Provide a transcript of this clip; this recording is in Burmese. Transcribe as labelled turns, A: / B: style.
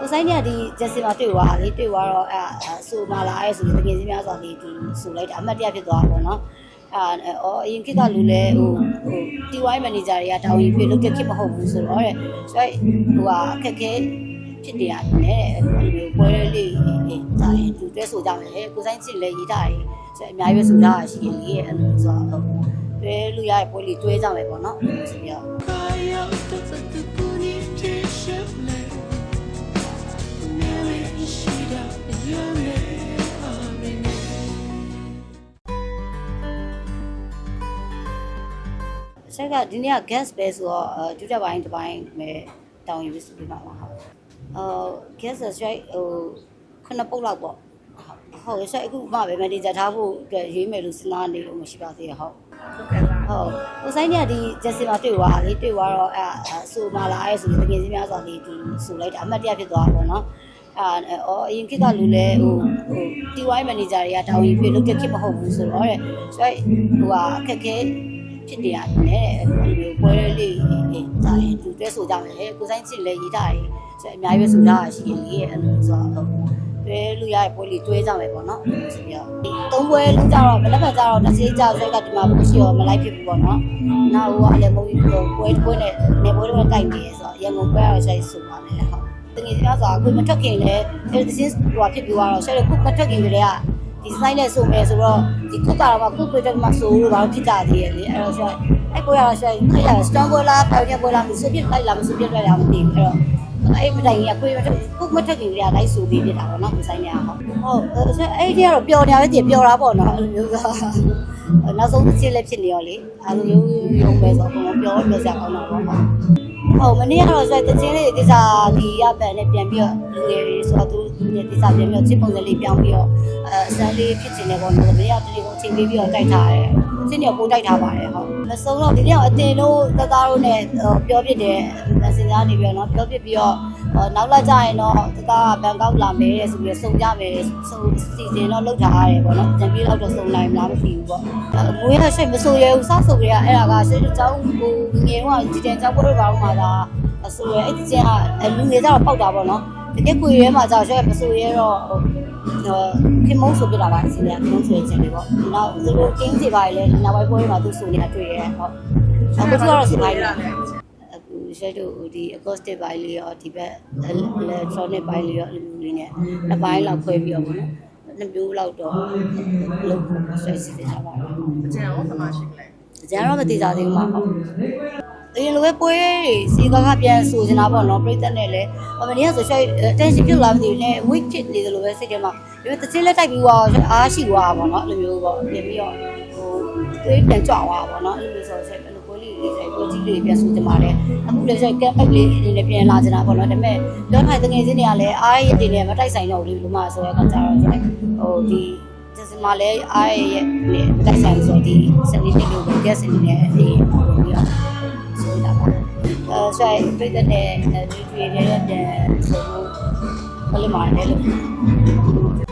A: ဟိုဆိုင်ကဒီဂျက်စင်မှာတွေ့သွားတာလေတွေ့သွားတော့အဲအဆိုမလာရဲဆိုပြီးတကယ်ချင်းများစွာလေးဒီဆိုလိုက်တာအမှတ်တရဖြစ်သွားတာပေါ့နော်အဲအော်အရင်ခေတ်ကလူလဲဟိုဟို TY manager တွေကတောင်းရင်ပြလုပ်တဲ့ခေတ်မဟုတ်ဘူးဆိုတော့တဲ့ဆိုတော့ဟိုဟာအခက်ခဲဖြစ်နေရတယ်တဲ့ဒီလိုပွဲလေးလေးဒါရင်သူတွဲဆိုကြမယ်ကိုဆိုင်ချစ်လဲရေးတာတွေဆိုအများကြီးပဲဆိုကြတာရှိရင်လေအဲ့လိုဆိုတော့တွဲလူရတဲ့ပွဲလေးတွဲကြမယ်ပေါ့နော်ဆိုပြီးတော့ ဆက်ကဒီနေ့က gas ပဲဆိုတော့အဲဒုတိယပိုင်းတစ်ပိုင်းပဲတောင်းယူပြီးဆိုပြီးပါမှာဟုတ်အော် gas ဆိုဆွဲဟိုခုနှစ်ပုတ်လောက်ပေါ့ဟုတ်ဟုတ်ဆက်အခုမှပဲမန်နေဂျာထားဖို့အတွက်ရွေးမယ်လို့စဉ်းစားနေလို့မရှိပါသေးရဟုတ်ဟုတ်ဟိုဆိုင်ကဒီဂျက်စင်မှာတွေ့သွားတာလေတွေ့သွားတော့အဲအဆိုမလာရဲဆိုပြီးတကယ်ချင်းများစွာလေးဒီဆိုလိုက်တာအမှတ်တရဖြစ်သွားတာပေါ့နော်အဲအော်အရင်ခေတ်ကလူလဲဟိုဟို TY manager တွေကတောင်းရင်ပြလုပ်တဲ့ခေတ်မဟုတ်ဘူးဆိုတော့တဲ့ဆိုတော့ဟိုဟာအခက်ခဲ ဖြစ်နေရတယ်ဒီလိုပွဲလေးလေးဒါရင်သူတွဲဆိုကြမယ်ကိုဆိုင်ချစ်လဲရေးတာတွေဆိုအများကြီးပဲဆိုကြတာရှိရင်လေအဲ့လိုဆိုတော့တွဲလူရတဲ့ပွဲလေးတွဲကြမယ်ပေါ့နော်ဆိုပြီးတော့သုံးပွဲလူကြတော့မလက်ဖက်ကြတော့တစ်စိကြဆိုက်ကဒီမှာပို့ရှိရောမလိုက်ဖြစ်ဘူးပေါ့နော်နောက်ဟိုအလည်းမဟုတ်ဘူးပွဲပွဲနဲ့နေပွဲတွေတိုက်နေဆိုတော့ရန်ကုန်ပွဲတော့ဆိုင်ဆိုပါမယ်ဟုတ်တကယ်ကြီးဆိုအခုမထွက်ခင်လဲအဲ့ဒီစင်းဟိုဖြစ်ပြီးတော့ဆက်ရခုမထွက်ခင်ကလေးက ဒီဆိုင်နဲ့ဆိုမယ်ဆိုတော့ဒီခုကတော့ခု project မှာဆိုလို့ဘာလို့ဖြစ်ကြသေးရဲ့လေအဲ့တော့ဆက်အဲ့ကိုရတော့ဆက်ခရ strong ဘောလားပေါင်ဘောလားမဆိုပြလိုက်လားမဆိုပြလိုက်လားမသိဘူးအဲ့တော့အဲ့မတိုင်ကြီးကကိုရခုမထွက်ခင်ကလေးကလိုက်ဆိုပြီးပြတာပေါ့နော်ဒီဆိုင်နဲ့ဟုတ်ဟုတ်ဆက်အဲ့ဒီကတော့ပျော်နေပဲတည်ပျော်တာပေါ့နော်အဲ့လိုမျိုးကနောက်ဆုံးတစ်ချက်လည်းဖြစ်နေရောလေအဲ့လိုမျိုးရုံပဲဆိုတော့ပျော်လို့စရာကောင်းတာပေါ့ ဟုတ်ဟုတ်မနေ့ကတော့ဆိုတချင်းလေးတိစားဒီရပန်နဲ့ပြန်ပြီးတော့လူငယ်တွေဆိုတော့သူဒီတိစားပြန်ပြီးတော့ချစ်ပုံစံလေးပြောင်းပြီးတော့အဲအစမ်းလေးဖြစ်ချင်တယ်ပေါ့နော်မနေ့ကတလေးကိုချိန်ပေးပြီးတော့တိုက်ထားတယ်ချင်းရောပို့တိုက်ထားပါတယ်ဟုတ်မဆုံးတော့ဒီနေ့ကအတင်တို့တသားတို့နဲ့ပြောပြတယ်မစင်သားနေပြီးတော့နော်ပြောပြပြီးတော့နောက်လာကြရင်တော့တသားကဘန်ကောက်လာမယ်တဲ့ဆိုပြီးစုံကြမယ်စုံစီစဉ်တော့လုပ်ထားရတယ်ပေါ့နော်ပြန်ပြီးတော့စုံနိုင်မလားမသိဘူးပေါ့ငွေရရှိမဆိုရဘူးစဆိုရအဲ့ဒါကစိတ်အကြောင်းကိုငငယ်တော့ဒီတန်ကြောက်ဖို့တော့ဘာလို့မှသာအဆိုရအဲ့ဒီကျန်ကလူငယ်ကြတော့ပေါက်တာပေါ့နော်တကယ်ကိုရဲမှာကြာရှက်မဆိုရတော့ဟိုခင်မုန်းဆိုပြတာပါအစီအစဉ်ခင်မုန်းဆိုရခြင်းတွေပေါ့နောက်သူတို့ကင်းစီပါလေနောက်ပိုင်းပွဲမှာသူဆိုနေတာတွေ့ရဲဟုတ်အခုကတော့စပိုင်းလာအခုရှက်တို့ဒီ acoustic ဘိုင်းလေးရောဒီဘက် electronic ဘိုင်းလေးရောအဲ့လိုမျိုးလေးနဲ့နှစ်ပိုင်းလောက်ခွဲပြီးတော့ပေါ့နော်နှစ်မျိုးလောက်တော့လုပ်ဖို့ဆက်စီစဉ်ထားပါတယ်
B: အကျဉ်းရောပမာရှိလဲ။
A: ကျန်တော့မတည်ကြသေးဘူးမှာဟုတ်။ အရင်လိုပဲပွဲတွေစီကားကပြန်ဆိုနေတာပေါ့နော်ပြိသက်နဲ့လည်းအမနီကဆိုရှယ် attention ပြုတ်လာမသိဘူးနဲ့ week ဖြစ်နေတယ်လို့ပဲစိတ်ထဲမှာဒီတချင်းလက်တိုက်ပြီးတော့အားရှိသွားတာပေါ့နော်အဲ့လိုမျိုးပေါ့ပြင်ပြီးတော့ဟိုတွေးပြန်ကြွသွားတာပေါ့နော်အဲ့လိုမျိုးဆိုရှယ်အဲ့လိုပွဲလေးလေးဆိုပွဲကြီးလေးပြန်ဆိုကြမှာလေအခုလည်းရှယ်ကက်အပ်လေးအနေနဲ့ပြန်လာကြတာပေါ့နော်ဒါပေမဲ့ပြောထိုင်တငယ်ချင်းတွေကလည်းအားရတဲ့နေမတိုက်ဆိုင်တော့ဘူးလို့မှဆိုရကကြတော့ရှယ်ဟိုဒီကျစမလဲအားရရဲ့တိုက်ဆိုင်ဆိုဒီစနေနေ့လိုပဲ guest အနေနဲ့အေးပြီးတော့ ဆိုတာပါအဲဆို